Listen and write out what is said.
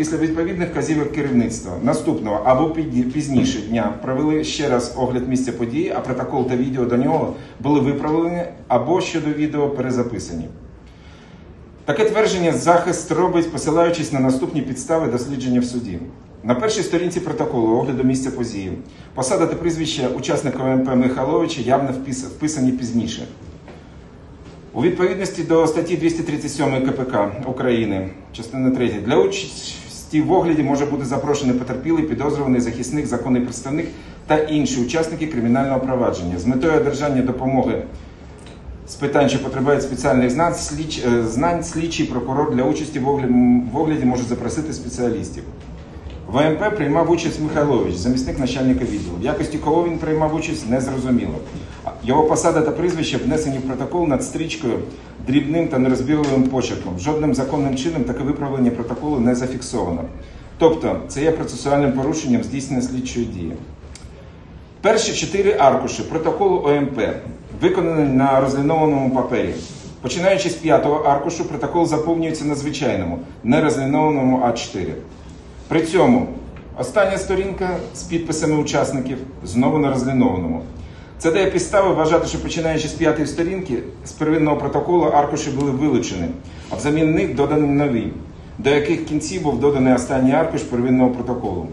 Після відповідних казівок керівництва наступного або пізніше дня провели ще раз огляд місця події, а протокол та відео до нього були виправлені або щодо відео перезаписані. Таке твердження захист робить, посилаючись на наступні підстави дослідження в суді. На першій сторінці протоколу огляду місця події посада та прізвище учасника ОМП Михайловича явно вписані пізніше. У відповідності до статті 237 КПК України, частина 3, для участі в огляді може бути запрошений потерпілий, підозрюваний захисник, законний представник та інші учасники кримінального провадження з метою одержання допомоги з питань, що потребують спеціальних знань, е, слідчий прокурор для участі в огляді може запросити спеціалістів. В АМП приймав участь Михайлович, замісник начальника відділу. В якості кого він приймав участь, не зрозуміло. А Його посада та прізвище внесені в протокол над стрічкою дрібним та нерозбірливим почерком. Жодним законним чином таке виправлення протоколу не зафіксовано. Тобто, це є процесуальним порушенням здійснення слідчої дії. Перші чотири аркуші протоколу ОМП виконані на розлінованому папері. Починаючи з п'ятого аркушу, протокол заповнюється на звичайному, не розлінованому А4. При цьому остання сторінка з підписами учасників знову на розлінованому. Це дає підстави вважати, що починаючи з п'ятої сторінки з первинного протоколу аркуші були вилучені, а взамін них додані нові, до яких кінців був доданий останній аркуш первинного протоколу.